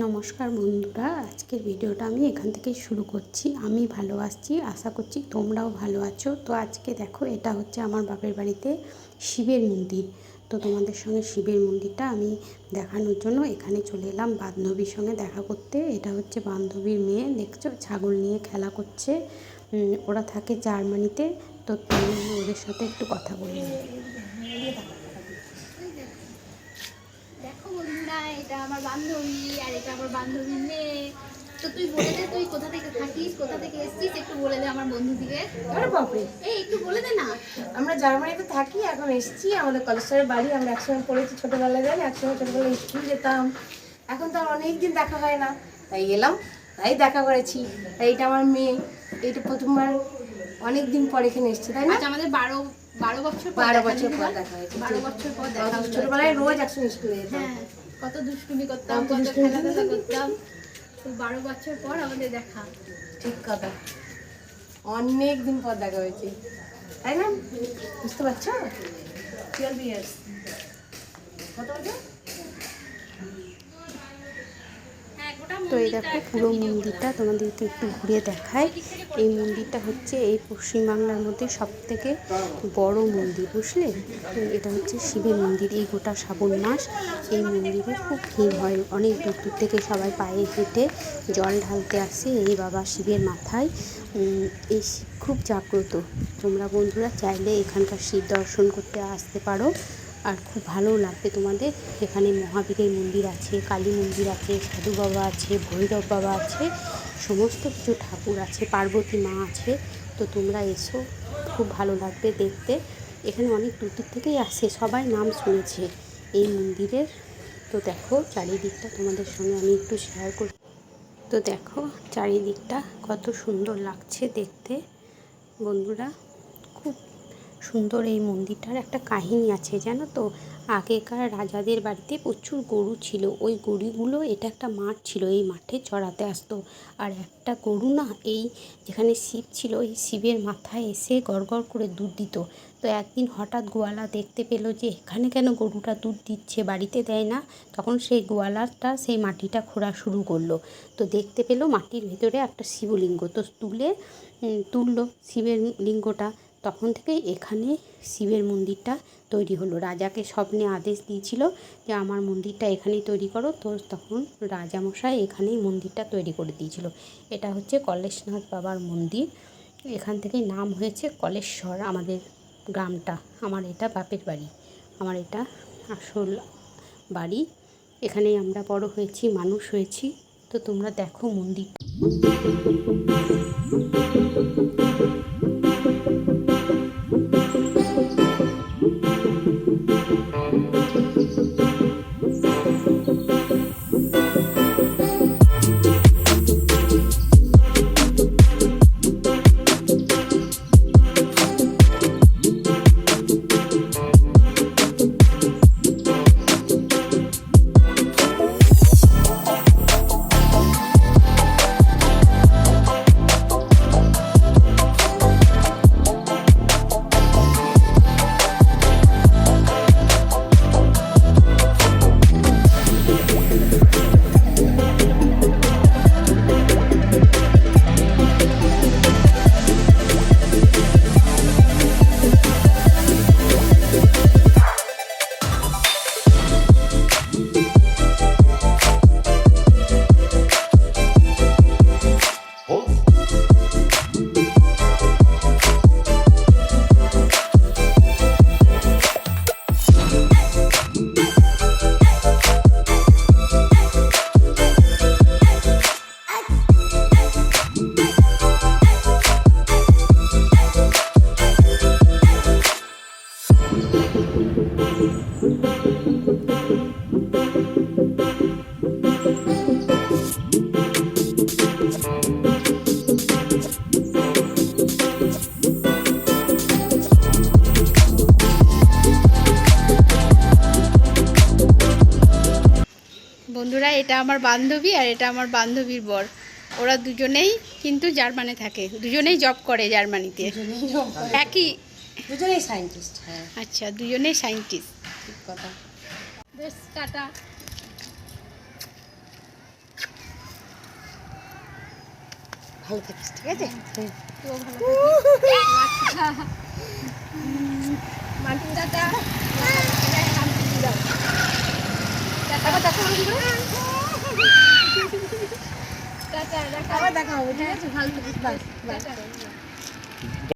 নমস্কার বন্ধুরা, আজকের ভিডিওটা আমি এখান থেকেই শুরু করছি। আমি ভালো আছি, আশা করছি তোমরাও ভালো আছো। তো আজকে দেখো, এটা হচ্ছে আমার বাপের বাড়িতে শিবের মন্দির। তো তোমাদের সঙ্গে শিবের মন্দিরটা আমি দেখানোর জন্য এখানে চলে এলাম বান্ধবীর সঙ্গে দেখা করতে। এটা হচ্ছে বান্ধবীর মেয়ে, দেখছ? ছাগল নিয়ে খেলা করছে। ওরা থাকে জার্মানিতে। তো তুমি ওদের সাথে একটু কথা বলি এটা আমার বান্ধবী আর এটা আমার বান্ধবীর মেয়ে। তো তুই বলে দে তুই কোথা থেকে থাকিস কোথা থেকে এসেছিস একটু বলে দে আমার বন্ধুদিকে। আরে বাপরে। এই একটু বলে দে না। আমরা জার্মানিতে থাকি এখন এসেছি আমাদের কলেজের বাড়ি আমরা একসঙ্গে পড়েছি ছোটবেলায় জানি একসঙ্গে ছোটবেলায় স্কুল যেতাম। এখন তো আর অনেক দিন দেখা হয় না। তাই এলাম তাই দেখা করেছি। তাই এটা আমার মেয়ে এইটা প্রথমবার অনেক দিন পর এখানে এসেছি তাই না? আচ্ছা আমাদের বারো বারো বছর বারো বছর পর দেখা হয়েছে বারো বছর পর দেখা। ছোটোবেলায় রোজ একসঙ্গে স্কুলে যেতাম। হ্যাঁ। কত দুষ্টুমি করতাম কত খেলাধুলা করতাম। তো বারো বছর পর আমাদের দেখা। ঠিক কথা। অনেক দিন পর দেখা হয়েছে। তাই না? বুঝতে পারছ? টুয়েলভ ইয়ার্স কত বছর হ্যাঁ গোটা তো এই দেখো পুরো মন্দিরটা তোমাদেরকে একটু ঘুরে দেখায়। এই মন্দিরটা হচ্ছে এই পশ্চিমবাংলার মধ্যে সব থেকে বড় মন্দির, বুঝলে? এটা হচ্ছে শিবের মন্দির, এই গোটা শ্রাবণ মাস। এই মন্দিরে খুব ভিড় হয়, অনেক দূর দূর থেকে সবাই পায়ে হেঁটে জল ঢালতে আসে এই বাবা শিবের মাথায়। এই শিব খুব জাগ্রত। তোমরা বন্ধুরা চাইলে এখানকার শিব দর্শন করতে আসতে পারো। আর খুব ভালোও লাগবে তোমাদের। এখানে মহাবীরের মন্দির আছে, কালী মন্দির আছে, সাধু বাবা আছে, ভৈরব বাবা আছে, সমস্ত কিছু ঠাকুর আছে, পার্বতী মা আছে। তো তোমরা এসো, খুব ভালো লাগবে দেখতে। এখানে অনেক দূর দূর থেকেই আসে, সবাই নাম শুনেছে এই মন্দিরের। তো দেখো চারিদিকটা তোমাদের সঙ্গে আমি একটু শেয়ার করি। তো দেখো চারিদিকটা কত সুন্দর লাগছে দেখতে, বন্ধুরা। সুন্দর এই মন্দিরটার একটা কাহিনী আছে, জানো তো? আগেকার রাজাদের বাড়িতে প্রচুর গরু ছিল। ওই গরুগুলো এটা একটা মাঠ ছিল, এই মাঠে চড়াতে আসতো। আর একটা গরু না, এই যেখানে শিব ছিল, এই শিবের মাথায় এসে গড়গড় করে দুধ দিত। তো একদিন হঠাৎ গোয়ালা দেখতে পেল যে, এখানে কেন গরুটা দুধ দিচ্ছে, বাড়িতে দেয় না? তখন সেই গোয়ালাটা সেই মাটিটা খোঁড়া শুরু করল। তো দেখতে পেল মাটির ভেতরে একটা শিবলিঙ্গ। তো তুলে তুললো শিবের লিঙ্গটা। তখন থেকেই এখানে শিবের মন্দিরটা তৈরি হলো। রাজাকে স্বপ্নে আদেশ দিয়েছিল যে, আমার মন্দিরটা এখানেই তৈরি করো। তো তখন রাজামশাই এখানেই মন্দিরটা তৈরি করে দিয়েছিল। এটা হচ্ছে কলেশনাথ বাবার মন্দির। এখান থেকেই নাম হয়েছে কলেশ্বর আমাদের গ্রামটা। আমার এটা বাপের বাড়ি। আমার এটা আসল বাড়ি। এখানেই আমরা বড় হয়েছি, মানুষ হয়েছি। তো তোমরা দেখো মন্দির বন্ধুরা এটা আমার বান্ধবী আর এটা আমার বান্ধবীর বর। ওরা দুজনেই কিন্তু জার্মানে থাকে। দুজনেই জব করে জার্মানিতে। একই দুজনেই সায়েন্টিস্ট হ্যাঁ। আচ্ছা দুজনেই সায়েন্টিস্ট ঠিক কথা। বেশ টাটা। ভালো থাকিস ঠিক আছে? হ্যাঁ, হ্যাঁ। মাটি আবার দেখা হবে ঠিক আছে? ভালো থাকিস